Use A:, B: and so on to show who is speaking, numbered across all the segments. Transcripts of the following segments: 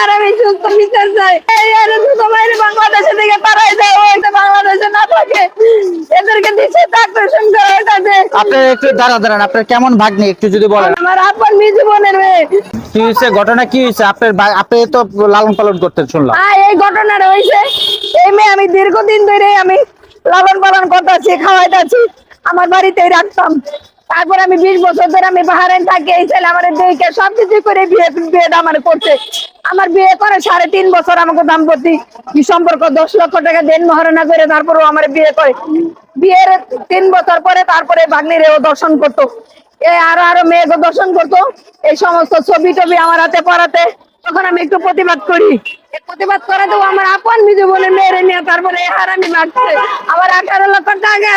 A: আর আমি সুস্থ বিচার চাই এই আর দুটো বাইরে বাংলাদেশে থেকে তারাই যায় তো বাংলাদেশে না থাকে। এদেরকে দিচ্ছে
B: আপনার একটু দাঁড়া দাঁড়ান আপনার কেমন ভাগ্নি? একটু যদি বলেন।
A: আমার আপন নিজে বোনের মেয়ে।
B: কি হয়েছে? ঘটনা কি হয়েছে? আপনার আপনি তো লালন পালন করতেন শুনলাম।
A: এই ঘটনাটা হয়েছে। এই মেয়ে আমি দীর্ঘদিন ধরে আমি লালন পালন করতেছি খাওয়াইতেছি। আমার বাড়িতেই রাখতাম। তারপর আমি বিশ বছর ধরে আমি বাহারেন থাকি, এই ছেলে আমার দেখে সবকিছু করে বিয়ে বিয়েটা আমার করছে। আমার বিয়ে করে সাড়ে তিন বছর আমাকে দাম্পতি সম্পর্ক? দশ লক্ষ টাকা দেন মহারণা করে তারপরও আমার বিয়ে করে। বিয়ের তিন বছর পরে তারপরে ভাগ্নিরে ও দর্শন করতো। এ আরও আরও মেয়েকে দর্শন করতো। এই সমস্ত ছবি টবি আমার হাতে পড়াতে তখন আমি একটু প্রতিবাদ করি। প্রতিবাদ করে তো আমার আপন বিজু বলে মেরে নিয়ে তারপরে হারামি মারছে। আমার আঠারো লক্ষ টাকা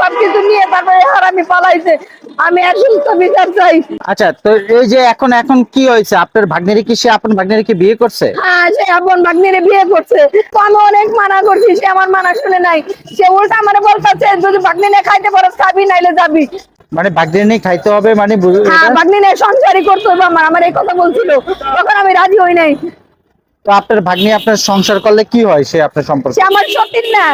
A: সবকিছু নিয়ে তারপরে হারামি পালাইছে। আমি এখন সুস্থ বিচার চাই।
B: আচ্ছা তো এই যে এখন এখন কি হয়েছে? আপনার ভাগ্নিরে কি সে আপনার ভাগ্নিরে কি বিয়ে করছে?
A: হ্যাঁ সে আপন ভাগ্নিরে বিয়ে করছে। তো আমি অনেক মানা করছি সে আমার মানা শুনে নাই। সে উল্টা আমার বলতেছে যদি ভাগ্নিনে খাইতে পারো খাবি নাইলে যাবি।
B: মানে ভাগ্নি নিয়ে খাইতে হবে মানে
A: হ্যাঁ ভাগ্নিনে সংসারই করতে হবে আমার আমার এই কথা বলছিল। তখন আমি রাজি হই নাই।
B: তো আপনার ভাগ্নি আপনার সংসার করলে কি হয় সে আপনার সম্পর্কে?
A: সে আমার সতীন না।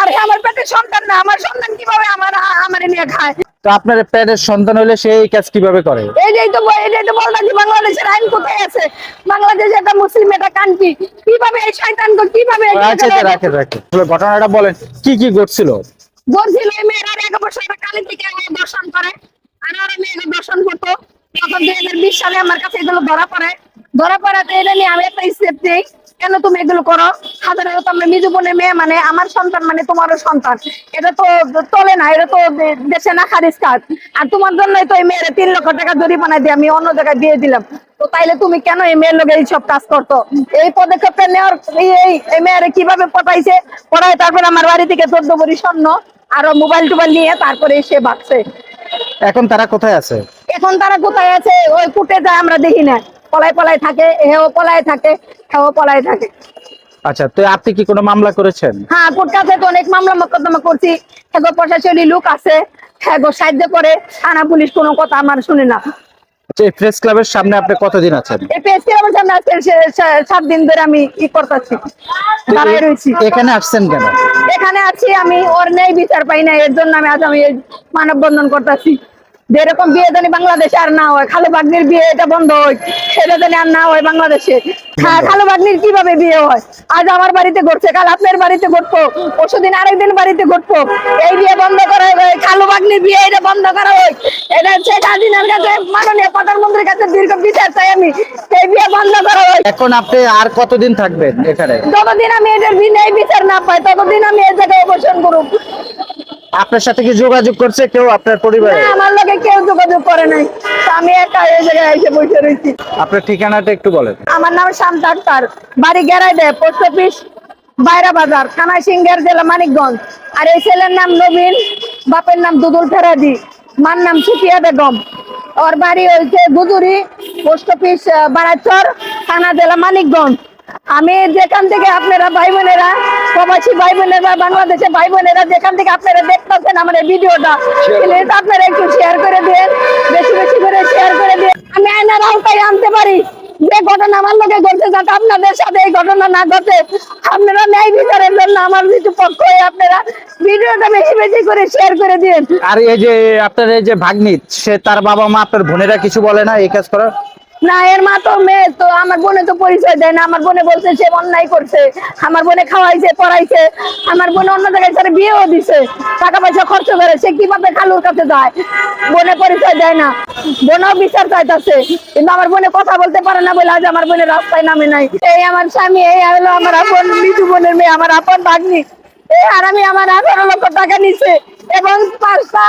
A: আর আমার সন্তান না আমার সন্তান কীভাবে আমার আমার নিয়ে খায়?
B: তো আপনার পেটের সন্তান হলে কাজ কীভাবে করে?
A: এইটাই তো তো বাংলাদেশের আইন কোথায় আছে? বাংলাদেশ একটা মুসলিম একটা কান্ট্রি কীভাবে এই শয়তানকে কীভাবে
B: আচ্ছা রাখেন তাহলে ঘটনাটা বলেন কি কি ঘটছিল?
A: বলছিল এই মেয়েরা এক বছর কালী থেকে দর্শন করে আর আরও মেয়েকে দর্শন করতো। তখন দুই হাজার বিশ সালে আমার কাছে এগুলো ধরা পড়ে। ধরা পড়াতে এটা নিয়ে আমি একটা স্টেপ নেই কেন তুমি এগুলো করো? সাধারণত আমরা মিজু বোনের মেয়ে মানে আমার সন্তান মানে তোমারও সন্তান। এটা তো চলে না এটা তো দেশে না খারিজ কাজ। আর তোমার জন্যই তো এই মেয়েরা তিন লক্ষ টাকা জরিমানা দিয়ে আমি অন্য জায়গায় দিয়ে দিলাম। তো তাইলে তুমি কেন এই মেয়ের লোক এইসব কাজ করতো? এই পদক্ষেপটা নেওয়ার এই এই- এই মেয়েরা কীভাবে পটাইছে? পড়ায় তারপর আমার বাড়ি থেকে চোদ্দ বড়ি স্বর্ণ আরও মোবাইল টোবাইল নিয়ে তারপরে সে বাঁচছে
B: এখন তারা কোথায় আছে?
A: এখন তারা কোথায় আছে? ওই কুটে যায় আমরা দেখি না। পলায় পলায় থাকে হেও পলায় থাকে হেও পলায় থাকে।
B: আচ্ছা তো আপনি কি কোনো মামলা করেছেন?
A: হ্যাঁ কোর্ট কাছে তো অনেক মামলা মোকদ্দমা করছি। হেগো প্রশাসনী লোক আছে হেগো সাহায্য করে থানা পুলিশ কোনো কথা আমার শুনে না।
B: আচ্ছা এই প্রেস ক্লাবের সামনে আপনি কতদিন আছেন?
A: এই পেজকে আমার সামনে আজকে সাত দিন ধরে আমি ই করতেছি দাঁড়ায় রয়েছি।
B: এখানে আসছেন কেন?
A: এখানে আছি আমি ওর নেই বিচার পাই না এর জন্য আমি আজ আমি মানববন্ধন করতেছি। যেরকম বিয়ে জানি বাংলাদেশে আর না হয় খালু বাগনির বিয়ে এটা বন্ধ হয় সেটা জানি আর না হয় বাংলাদেশে। হ্যাঁ খালু বাগনির কীভাবে বিয়ে হয়? আজ আমার বাড়িতে ঘটছে কাল আপনার বাড়িতে ঘটবো পরশুদিন আরেকদিন বাড়িতে ঘটবো। এই বিয়ে বন্ধ করা খালু বাগনির বিয়ে এটা বন্ধ করা হয়। এটা শেখ হাসিনার কাছে মাননীয় প্রধানমন্ত্রীর কাছে দীর্ঘ বিচার চাই আমি এই বিয়ে বন্ধ করা হয়।
B: এখন আপনি আর কতদিন থাকবেন এখানে?
A: যতদিন আমি এটার বিনয় বিচার না পাই ততদিন আমি এই জায়গায় অবসান করুক।
B: আপনার সাথে কি যোগাযোগ করছে কেউ আপনার পরিবারে?
A: আমার লোকে কেউ যোগাযোগ করে নাই। আমি একা এই জায়গায় এসে বসে রয়েছি
B: আপনার ঠিকানাটা একটু বলেন।
A: আমার নাম শান্ত আক্তার। বাড়ি গেরাই দেয় পোস্ট অফিস বাইরা বাজার থানা সিংহের জেলা মানিকগঞ্জ। আর এই ছেলের নাম নবীন বাপের নাম দুদুল ফেরাদি মার নাম সুফিয়া বেগম। ওর বাড়ি হয়েছে গুজুরি পোস্ট অফিস বারাচর থানা জেলা মানিকগঞ্জ। আমি যেখান থেকে আপনারা ভাই বোনেরা প্রবাসী ভাই বোনেরা বাংলাদেশে ভাই বোনেরা যেখান থেকে আপনারা দেখতেছেন আমার ভিডিওটা প্লিজ আপনারা একটু শেয়ার করে দিন বেশি বেশি করে শেয়ার করে দিন আমি আয়নার আওতায় আনতে পারি। যে ঘটনা আমার লোকে ঘটছে যাতে আপনাদের সাথে এই ঘটনা না ঘটে। আপনারা ন্যায় বিচারের জন্য আমার কিছু পক্ষ হয়ে আপনারা ভিডিওটা বেশি বেশি করে শেয়ার করে দিন
B: আর এই যে আপনার এই যে ভাগ্নি সে তার বাবা মা আপনার বোনেরা কিছু বলে না এই কাজ করার?
A: না, এর মা তো মেয়ে, তো আমার বোনে তো পরিচয় দেয় না, আমার বোনে বলছে সে অন্যায় করছে, আমার বোনে খাওয়াইছে, পড়াইছে, আমার বোনে অন্য জায়গায় সাথে বিয়েও দিছে, টাকা পয়সা খরচ করে, সে কীভাবে খালুর কাছে যায়? বোনে পরিচয় দেয় না, বোনও বিচার চাইতেছে, কিন্তু আমার বোনে কথা বলতে পারে না বলে আজ আমার বোনের রাস্তায় নামে নাই। এই আমার স্বামী, এই হলো আমার আপন লিচু বোনের মেয়ে, আমার আপন ভাগ্নি। এই আমার আঠারো লক্ষ টাকা নিছে এবং পাঁচটা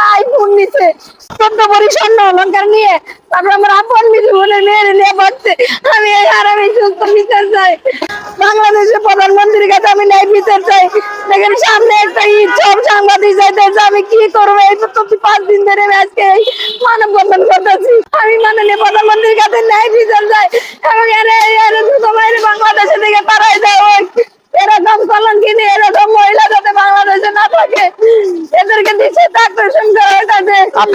A: নিয়ে আমি এই বিচার বাংলাদেশের প্রধানমন্ত্রীর কাছে আমি বিচার সামনে একটা আমি কি করব? এই তো পাঁচ দিন ধরে আজকে এই করতেছি। আমি মাননীয় প্রধানমন্ত্রীর কাছে ন্যায় বিচার চাই এবং এর দ্রুত বাইরে বাংলাদেশে থেকে তারাই দেয় ওই এরকম কলঙ্কিনী এরকম মহিলা যাতে বাংলাদেশে না থাকে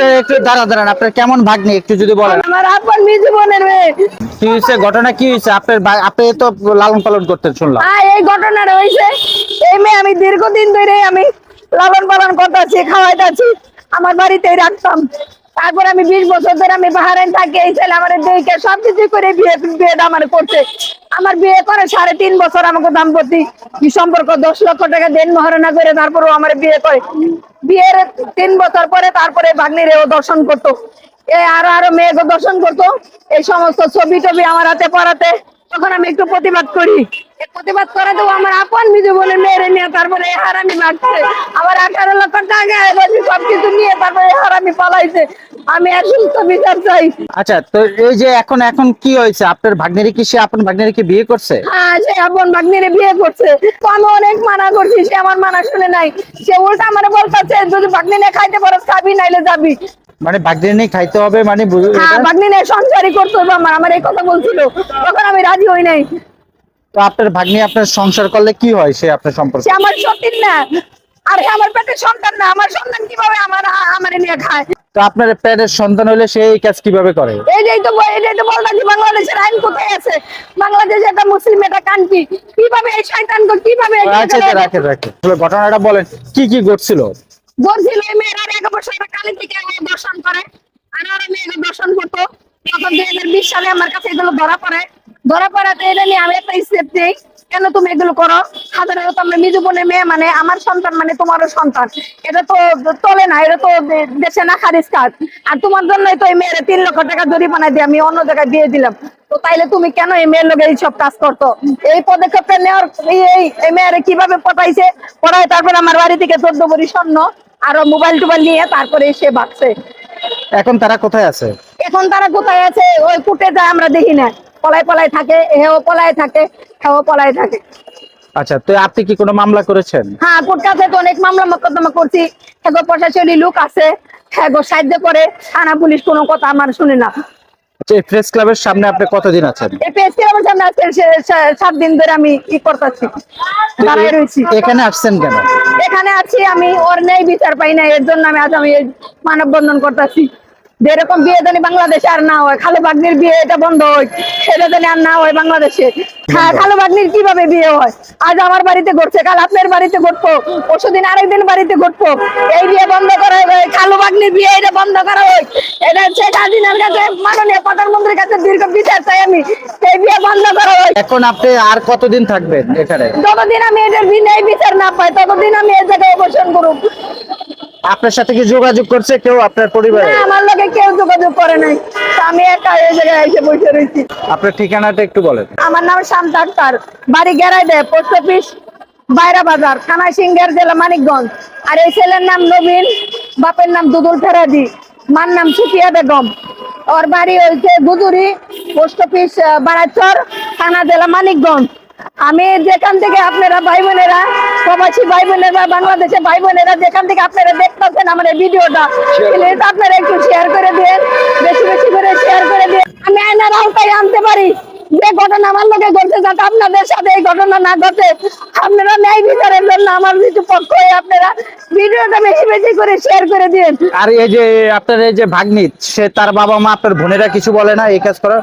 A: এদেরকে দিচ্ছে থাকতে সুন্দর
B: আপনার একটু দাঁড়া দাঁড়ান আপনার কেমন ভাগ্নি একটু যদি বলেন।
A: আমার আপন মিজু বোনের মেয়ে
B: কি হয়েছে? ঘটনা কি হয়েছে? আপনার বা- আপনি তো লালন পালন করতেন শুনলাম।
A: হ্যাঁ এই ঘটনাটা হয়েছে। এই মেয়ে আমি দীর্ঘদিন ধরে আমি লালন পালন করতেছি খাওয়াইতেছি আমার বাড়িতে রাখতাম। তারপর আমি বিশ বছর ধরে আমি বাহারেন থাকি, এই ছেলে আমার দেখে সবকিছু করে বিয়ে বিয়েটা আমার করছে। আমার বিয়ে করে সাড়ে তিন বছর আমাকে দাম্পতি সম্পর্ক দশ লক্ষ টাকা দেন মহারণা করে তারপরও আমার বিয়ে করে। বিয়ের তিন বছর পরে তারপরে ভাগ্নিরেও দর্শন করতো। এ আরও আরও মেয়েকে দর্শন করতো। এই সমস্ত ছবি টবি আমার হাতে পড়াতে তখন আমি একটু প্রতিবাদ করি। প্রতিবাদ করাতেও আমার আপন বিজু বোনের মেয়েরে নিয়ে তারপরে এই হারামি মারছে। আমার আঠারো লক্ষ টাকা সবকিছু নিয়ে তারপরে এই হারামি পালাইছে। আমি এক সুস্থ বিচার চাই।
B: আচ্ছা তো এই যে এখন এখন কি হয়েছে? আপনার ভাগ্নেরে কি সে আপন ভাগ্নেরে কি বিয়ে করছে?
A: হ্যাঁ সে আপন ভাগ্নিরে বিয়ে করছে। তো আমি অনেক মানা করছি সে আমার মানা শুনে নাই। সে উল্টা আমার বলতেছে যদি ভাগ্নি নিয়ে খাইতে পারো খাবি নাইলে যাবি।
B: মানে নেই খাইতে হবে মানে
A: হ্যাঁ
B: এটা-
A: ভাগ্নি নিয়ে সংসারই করতে হবে আমার আমার এই কথা বলছিল। তখন আমি রাজি হই নাই।
B: তো আপনার ভাগ্নি আপনার সংসার করলে কি হয় সে আপনার সম্পর্কে?
A: সে আমার সতীন না। আর আমার পেটের সন্তান না। আমার সন্তান কীভাবে আমার আমার নিয়ে খায়?
B: তো আপনার প্যারের সন্তান হলে সে এই কাজ কীভাবে করে?
A: এইটাই তো এইটাই তো বললাম যে বাংলাদেশের আইন কোথায় আছে? বাংলাদেশ একটা মুসলিম একটা কান্ট্রি কীভাবে এই শয়তানকে কীভাবে
B: আচ্ছা রাখে রাখে ঘটনাটা বলেন কি কি ঘটছিল?
A: বলছিল ওই মেয়েরা এক বছর কালী থেকে দর্শন করে। আর ওরা মেয়েরা দর্শন করতো। তখন দুই হাজার বিশ সালে আমার কাছে এগুলো ধরা পড়ে। ধরা পড়াতে এটা নিয়ে আমি একটা স্টেপ নেই কেন তুমি এগুলো করো? সাধারণত আমরা মৃদু বোনের মেয়ে মানে আমার সন্তান মানে তোমারও সন্তান। এটা তো চলে না এটা তো দেশে না খারিজ কাজ। আর তোমার জন্যই তো এই মেয়েরা তিন লক্ষ টাকা জরিমানা দিয়ে আমি অন্য জায়গায় দিয়ে দিলাম। তো তাইলে তুমি কেন এই মেয়ের লোক এইসব কাজ করতো? এই পদক্ষেপটা নেওয়ার এই- এই এই কীভাবে পটাইছে? পড়ায় তারপরে আমার বাড়ি থেকে চোদ্দ বড়ি স্বর্ণ আরও মোবাইল টোবাইল নিয়ে তারপরে সে বাঁচছে।
B: এখন তারা কোথায় আছে?
A: এখন তারা কোথায় আছে? ওই কুটে যায় আমরা দেখি না। পলায় পলায় থাকে হেও পলায় থাকে হেও পলায় থাকে।
B: আচ্ছা তো আপনি কি কোনো মামলা করেছেন?
A: হ্যাঁ কোর্ট কাছে তো অনেক মামলা মোকদ্দমা করছি। হ্যাগো প্রশাসনী লোক আছে হ্যাগো সাহায্য করে থানা পুলিশ কোনো কথা আমার শুনে না।
B: আচ্ছা এই প্রেস ক্লাবের সামনে আপনি কতদিন আছেন?
A: এই আমার সামনে আজকে দিন ধরে আমি ই করতেছি রয়েছি
B: এখানে আসছেন কেন?
A: এখানে আছি আমি ওর নেই বিচার পাই না এর জন্য আমি আজ আমি মানববন্ধন করতেছি। যেরকম বিয়ে জানি বাংলাদেশে আর না হয় খালো বাগনির বিয়ে এটা বন্ধ হয় সেটা জানি আর না হয় বাংলাদেশে। হ্যাঁ খালো বাগনির কীভাবে বিয়ে হয়? আজ আমার বাড়িতে ঘটছে কাল আপনার বাড়িতে ঘটবো পরশুদিন আরেকদিন বাড়িতে ঘটবো। এই বিয়ে বন্ধ করা হয় খালো বাগনির বিয়ে এটা বন্ধ করা হয়। এটা শেখ হাসিনার কাছে মাননীয় প্রধানমন্ত্রীর কাছে দীর্ঘ বিচার চাই আমি এই বিয়ে বন্ধ করা হয়।
B: এখন আপনি আর কতদিন থাকবেন এখানে?
A: যতদিন আমি এটার বিনয় বিচার না পাই ততদিন আমি এই জায়গায় অবসান করুক
B: আপনার সাথে কি যোগাযোগ করছে কেউ আপনার পরিবারে?
A: না, আমার লোকে কেউ যোগাযোগ করে নাই। আমি একা এই জায়গায় এসে বসে রয়েছি।
B: আপনার ঠিকানাটা একটু বলেন।
A: আমার নাম শান্ত আক্তার। বাড়ি গেরাই দেয় পোস্ট অফিস বাইরা বাজার থানা সিংহের জেলা মানিকগঞ্জ। আর এই ছেলের নাম নবীন বাপের নাম দুদুল ফেরাদি মার নাম সুফিয়া বেগম। ওর বাড়ি হয়েছে গুদুরি পোস্ট অফিস বারাচর থানা জেলা মানিকগঞ্জ। আমি যেখান থেকে আপনারা ভাই বোনেরা ভাই বোনেরা বাংলাদেশে ভাই বোনেরা যেখান থেকে আপনারা দেখতেছেন আমার ভিডিওটা প্লিজ আপনারা একটু শেয়ার করে দিন বেশি বেশি করে শেয়ার করে দিন আমি আওতায় আনতে পারি। যে ঘটনা আমার লোকে ঘটছে, যাতে আপনাদের সাথে এই ঘটনা না ঘটে। আপনারা ন্যায় বিচারের জন্য আমার কিছু পক্ষ হয়ে আপনারা ভিডিওটা বেশি বেশি করে শেয়ার করে দিন
B: আর এই যে আপনার এই যে ভাগ্নিত সে তার বাবা মা আপনার বোনেরা কিছু বলে না এই কাজ করার?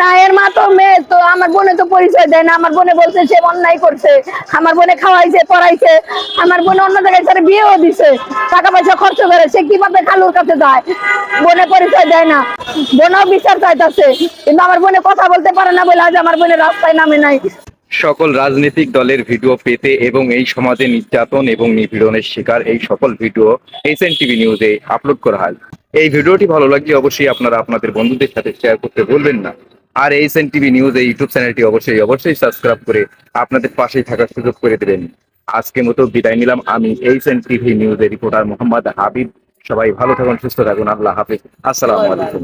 A: না, এর মা তো মেয়ে, তো আমার বোনে তো পরিচয় দেয় না, আমার বোনে বলছে সে অন্যায় করছে, আমার বোনে খাওয়াইছে, পড়াইছে, আমার বোনে অন্য জায়গায় সাথে বিয়েও দিছে টাকা পয়সা খরচ করে, সে কীভাবে খালুর কাছে যায়? বোনে পরিচয় দেয় না, বোনও বিচার চাইতেছে, কিন্তু আমার বোনে কথা বলতে পারে না বলে আজ আমার বোনে রাস্তায় নামে নাই।
C: সকল রাজনৈতিক দলের ভিডিও পেতে এবং এই সমাজে নির্যাতন এবং নিপীড়নের শিকার এই সকল ভিডিও এসএন টিভি নিউজে আপলোড করা হয়। এই ভিডিওটি ভালো লাগলে অবশ্যই আপনারা আপনাদের বন্ধুদের সাথে শেয়ার করতে ভুলবেন না। আর এসএন টিভি নিউজ, এই ইউটিউব চ্যানেলটি অবশ্যই অবশ্যই সাবস্ক্রাইব করে আপনাদের পাশেই থাকার সুযোগ করে দেবেন। আজকের মতো বিদায় নিলাম। আমি এইচ এন টিভি নিউজের রিপোর্টার মোহাম্মদ হাবিব। সবাই ভালো থাকুন, সুস্থ থাকুন। আল্লাহ হাফিজ। আসসালামু আলাইকুম।